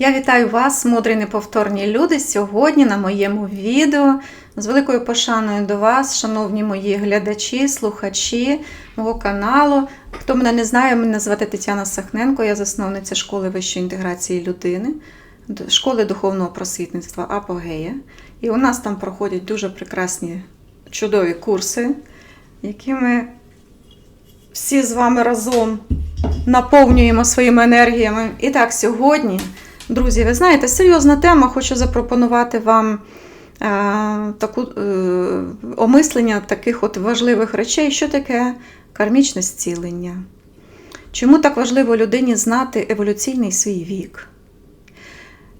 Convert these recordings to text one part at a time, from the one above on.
Я вітаю вас, мудрі неповторні люди, сьогодні на моєму відео. З великою пошаною до вас, шановні мої глядачі, слухачі мого каналу. Хто мене не знає, мене звати Тетяна Сахненко, я засновниця школи вищої інтеграції людини, школи духовного просвітництва Апогея. І у нас там проходять дуже прекрасні чудові курси, які ми всі з вами разом наповнюємо своїми енергіями. І так, сьогодні, друзі, ви знаєте, серйозна тема. Хочу запропонувати вам е, таку е, омислення таких от важливих речей, що таке кармічне зцілення. Чому так важливо людині знати еволюційний свій вік?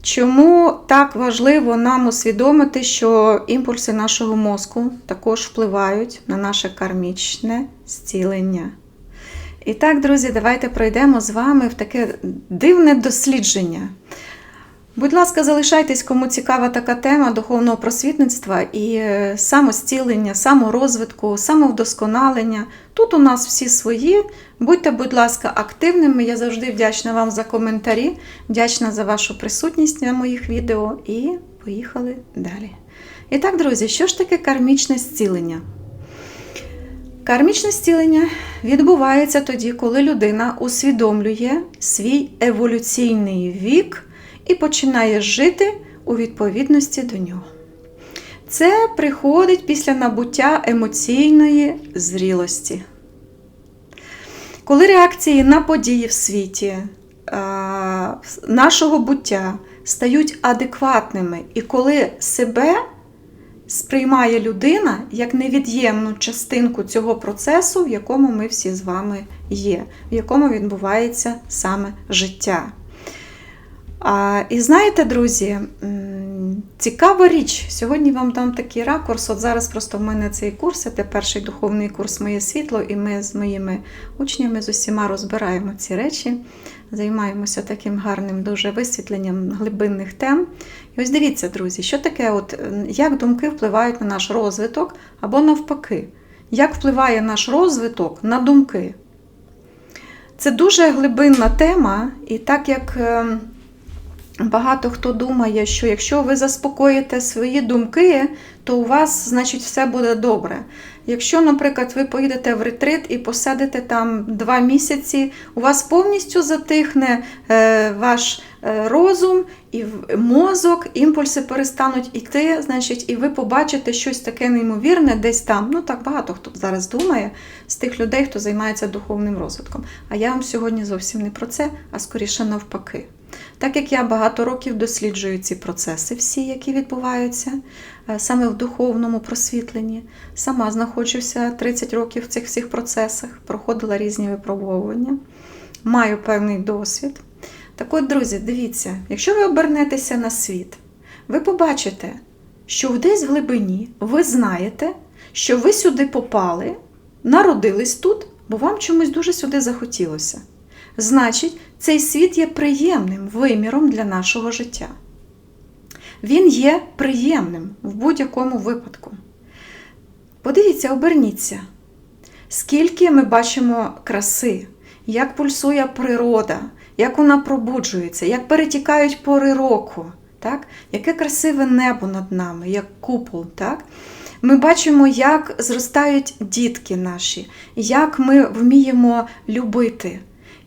Чому так важливо нам усвідомити, що імпульси нашого мозку також впливають на наше кармічне зцілення? І так, друзі, давайте пройдемо з вами в таке дивне дослідження. Будь ласка, залишайтесь, кому цікава така тема духовного просвітництва і е, самостілення, саморозвитку, самовдосконалення. Тут у нас всі свої. Будьте, будь ласка, активними. Я завжди вдячна вам за коментарі, вдячна за вашу присутність на моїх відео. І поїхали далі. І так, друзі, що ж таке кармічне зцілення? Кармічне зцілення відбувається тоді, коли людина усвідомлює свій еволюційний вік і починає жити у відповідності до нього. Це приходить після набуття емоційної зрілості. Коли реакції на події в світі нашого буття стають адекватними, і коли себе сприймає людина як невід'ємну частинку цього процесу, в якому ми всі з вами є, в якому відбувається саме життя. І знаєте, друзі, цікава річ. Сьогодні вам дам такий ракурс. От зараз просто в мене цей курс, це перший духовний курс Моє світло, і ми з моїми учнями з усіма розбираємо ці речі, займаємося таким гарним дуже висвітленням глибинних тем. І ось дивіться, друзі, що таке, от, як думки впливають на наш розвиток або навпаки, як впливає наш розвиток на думки. Це дуже глибинна тема, і так як е, багато хто думає, що якщо ви заспокоїте свої думки, то у вас, значить, все буде добре. Якщо, наприклад, ви поїдете в ретрит і посадите там два місяці, у вас повністю затихне е, ваш розум і мозок, імпульси перестануть іти, значить, і ви побачите щось таке неймовірне десь там. Ну так багато хто зараз думає з тих людей, хто займається духовним розвитком. А я вам сьогодні зовсім не про це, а скоріше навпаки. Так як я багато років досліджую ці процеси, всі, які відбуваються е, саме в духовному просвітленні, сама знаходжуся 30 років в цих всіх процесах, проходила різні випробовування, маю певний досвід. Так от, друзі, дивіться, якщо ви обернетеся на світ, ви побачите, що десь в глибині ви знаєте, що ви сюди попали, народились тут, бо вам чомусь дуже сюди захотілося. Значить, цей світ є приємним виміром для нашого життя. Він є приємним в будь-якому випадку. Подивіться, оберніться, скільки ми бачимо краси, як пульсує природа, як вона пробуджується, як перетікають пори року, так? яке красиве небо над нами, як купол. Так? Ми бачимо, як зростають дітки наші, як ми вміємо любити.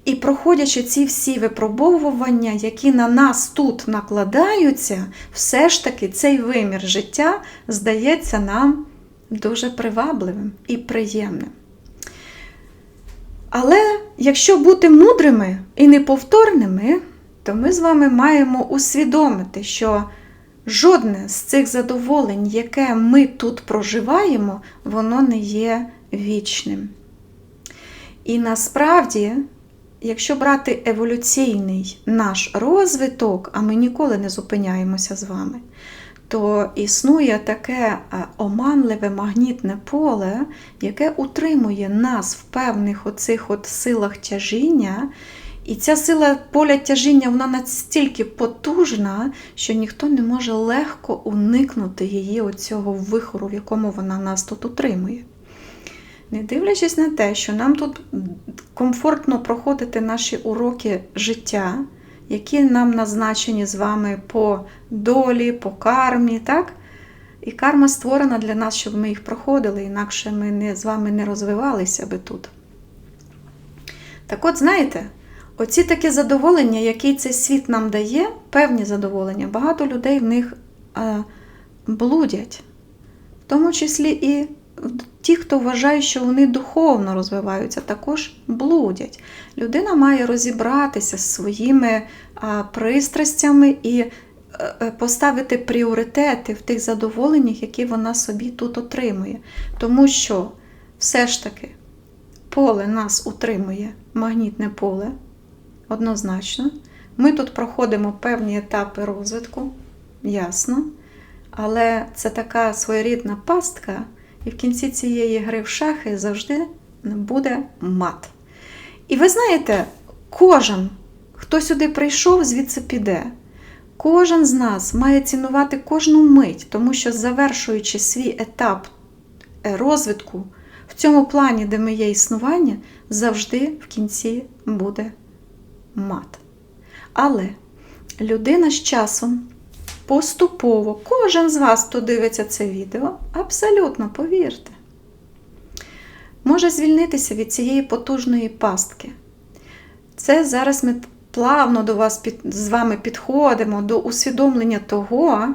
І проходячи ці всі випробовування, які на нас тут накладаються, все ж таки цей вимір життя здається нам дуже привабливим і приємним. Але якщо бути мудрими і неповторними, то ми з вами маємо усвідомити, що жодне з цих задоволень, яке ми тут проживаємо, воно не є вічним. І насправді, якщо брати еволюційний наш розвиток, а ми ніколи не зупиняємося з вами, то існує таке е, оманливе магнітне поле, яке утримує нас в певних оцих от силах тяжіння. І ця сила поля тяжіння вона настільки потужна, що ніхто не може легко уникнути її оцього вихору, в якому вона нас тут утримує. Не дивлячись на те, що нам тут комфортно проходити наші уроки життя, які нам назначені з вами по долі, по кармі, так? І карма створена для нас, щоб ми їх проходили, інакше ми не, з вами не розвивалися би тут. Так от, знаєте, оці такі задоволення, які цей світ нам дає, певні задоволення, багато людей в них е, блудять. В тому числі і ті, хто вважає, що вони духовно розвиваються, також блудять. Людина має розібратися з своїми пристрастями і е, е, поставити пріоритети в тих задоволеннях, які вона собі тут отримує. Тому що все ж таки поле нас утримує, магнітне поле, однозначно. Ми тут проходимо певні етапи розвитку, ясно. Але це така своєрідна пастка, і в кінці цієї гри в шахи завжди буде мат. І ви знаєте, кожен, хто сюди прийшов, звідси піде. Кожен з нас має цінувати кожну мить, тому що, завершуючи свій етап е, розвитку в цьому плані, де ми є існування, завжди в кінці буде мат. Але людина з часом поступово, кожен з вас, хто дивиться це відео, абсолютно повірте, може звільнитися від цієї потужної пастки. Це зараз ми плавно до вас під, з вами підходимо до усвідомлення того,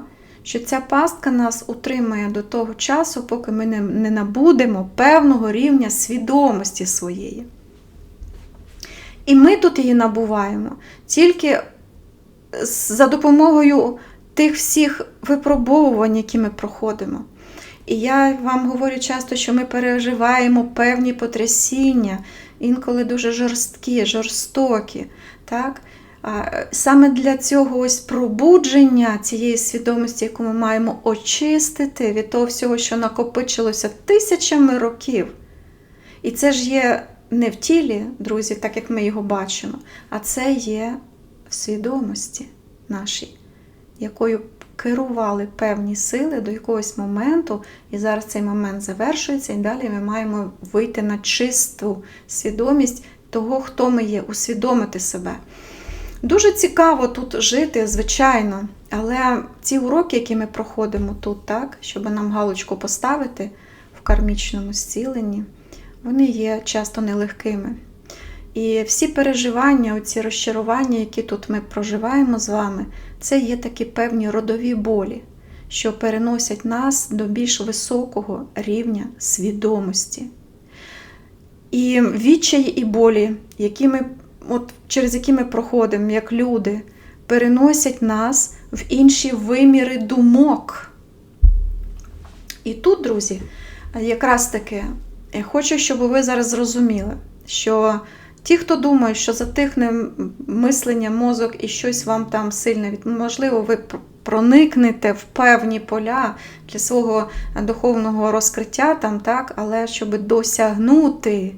що ця пастка нас утримує до того часу, поки ми не, не набудемо певного рівня свідомості своєї. І ми тут її набуваємо тільки за допомогою тих всіх випробовувань, які ми проходимо. І я вам говорю часто, що ми переживаємо певні потрясіння, інколи дуже жорсткі, жорстокі. Так? Саме для цього ось пробудження цієї свідомості, яку ми маємо очистити від того всього, що накопичилося тисячами років. І це ж є не в тілі, друзі, так як ми його бачимо, а це є в свідомості нашій, якою керували певні сили до якогось моменту, і зараз цей момент завершується, і далі ми маємо вийти на чисту свідомість того, хто ми є, усвідомити себе. Дуже цікаво тут жити, звичайно, але ці уроки, які ми проходимо тут, так, щоб нам галочку поставити в кармічному зціленні, вони є часто нелегкими. І всі переживання, оці розчарування, які тут ми проживаємо з вами, це є такі певні родові болі, що переносять нас до більш високого рівня свідомості. І відчаї і болі, які ми, от, через які ми проходимо як люди, переносять нас в інші виміри думок. І тут, друзі, якраз таки, я хочу, щоб ви зараз зрозуміли, що ті, хто думає, що затихне мислення, мозок і щось вам там сильне від можливо, ви проникнете в певні поля для свого духовного розкриття, там, так, але щоб досягнути.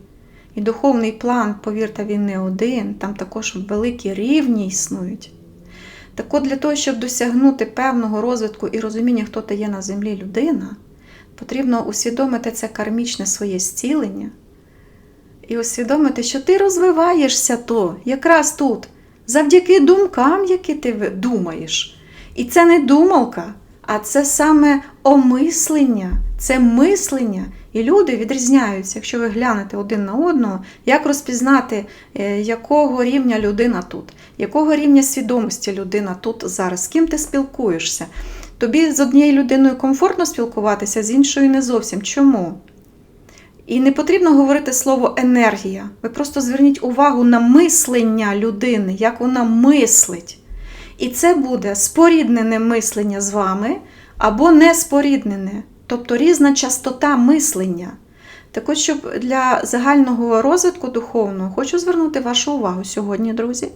І духовний план, повірте, він не один, там також великі рівні існують. Так от для того, щоб досягнути певного розвитку і розуміння, хто ти є на землі людина, потрібно усвідомити це кармічне своє зцілення і усвідомити, що ти розвиваєшся то, якраз тут, завдяки думкам, які ти думаєш. І це не думалка, а це саме омислення, це мислення. І люди відрізняються, якщо ви глянете один на одного, як розпізнати, е, якого рівня людина тут, якого рівня свідомості людина тут зараз, з ким ти спілкуєшся. Тобі з однією людиною комфортно спілкуватися, з іншою не зовсім. Чому? І не потрібно говорити слово енергія. Ви просто зверніть увагу на мислення людини, як вона мислить. І це буде споріднене мислення з вами або неспоріднене, тобто різна частота мислення. Так от, щоб для загального розвитку духовного, хочу звернути вашу увагу сьогодні, друзі,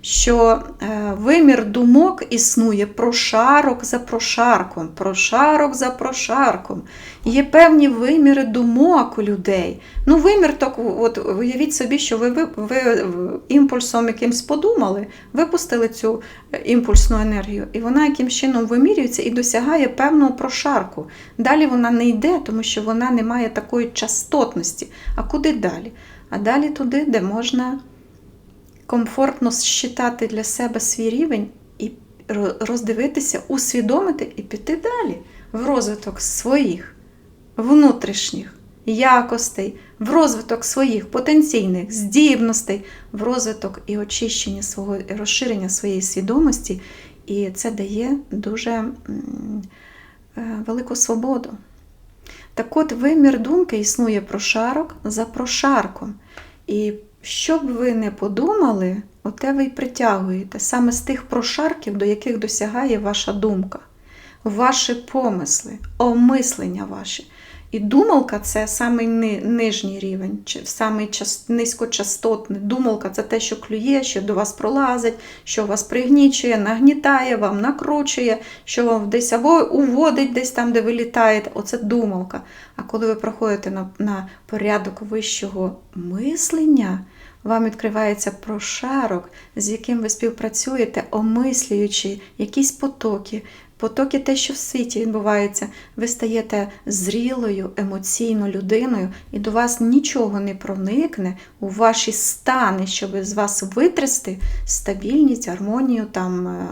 що е, вимір думок існує прошарок за прошарком, прошарок за прошарком. Є певні виміри думок у людей. Ну, вимір, так, от уявіть собі, що ви, ви, ви імпульсом якимсь подумали, випустили цю е, імпульсну енергію, і вона якимсь чином вимірюється і досягає певного прошарку. Далі вона не йде, тому що вона не має такої частотності. А куди далі? А далі туди, де можна комфортно считати для себе свій рівень і роздивитися, усвідомити і піти далі в розвиток своїх внутрішніх якостей, в розвиток своїх потенційних здібностей, в розвиток і очищення свого розширення своєї свідомості. І це дає дуже е, велику свободу. Так от вимір думки існує прошарок за прошарком. І що б ви не подумали, оте ви й притягуєте саме з тих прошарків, до яких досягає ваша думка, ваші помисли, омислення ваші. І думалка це самий ни- нижній рівень, самий час, низькочастотний. Думалка це те, що клює, що до вас пролазить, що вас пригнічує, нагнітає, вам накручує, що вам десь або уводить десь там, де ви літаєте. Оце думалка. А коли ви проходите на, на порядок вищого мислення, вам відкривається прошарок, з яким ви співпрацюєте, омислюючи якісь потоки, потоки те, що в світі відбувається. Ви стаєте зрілою, емоційною людиною, і до вас нічого не проникне у ваші стани, щоб з вас витрясти стабільність, гармонію, там, е,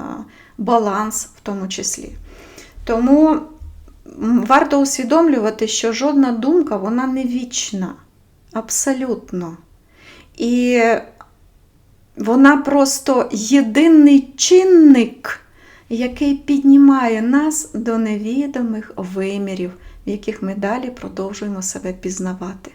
баланс в тому числі. Тому варто усвідомлювати, що жодна думка вона не вічна. Абсолютно. І вона просто єдиний чинник, який піднімає нас до невідомих вимірів, в яких ми далі продовжуємо себе пізнавати.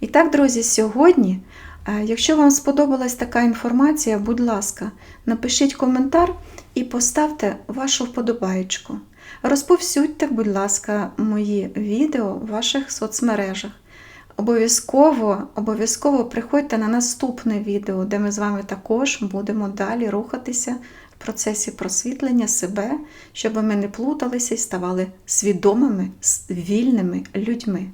І так, друзі, сьогодні, е, якщо вам сподобалась така інформація, будь ласка, напишіть коментар і поставте вашу вподобаєчку. Розповсюдьте, будь ласка, мої відео в ваших соцмережах. Обов'язково, обов'язково приходьте на наступне відео, де ми з вами також будемо далі рухатися процесі просвітлення себе, щоб ми не плуталися і ставали свідомими, вільними людьми.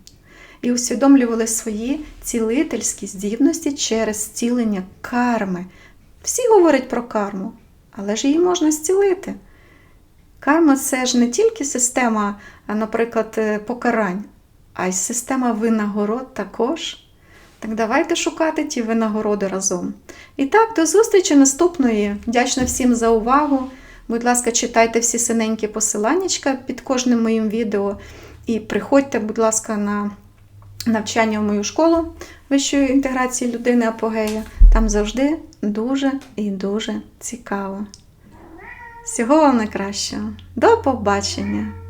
І усвідомлювали свої цілительські здібності через зцілення карми. Всі говорять про карму, але ж її можна зцілити. Карма це ж не тільки система, наприклад, е, покарань, а й система винагород також. Так давайте шукати ті винагороди разом. І так, до зустрічі наступної. Вдячна всім за увагу. Будь ласка, читайте всі синенькі посиланнячка під кожним моїм відео. І приходьте, будь ласка, на навчання в мою школу вищої інтеграції людини Апогея. Там завжди дуже і дуже цікаво. Всього вам найкращого. До побачення!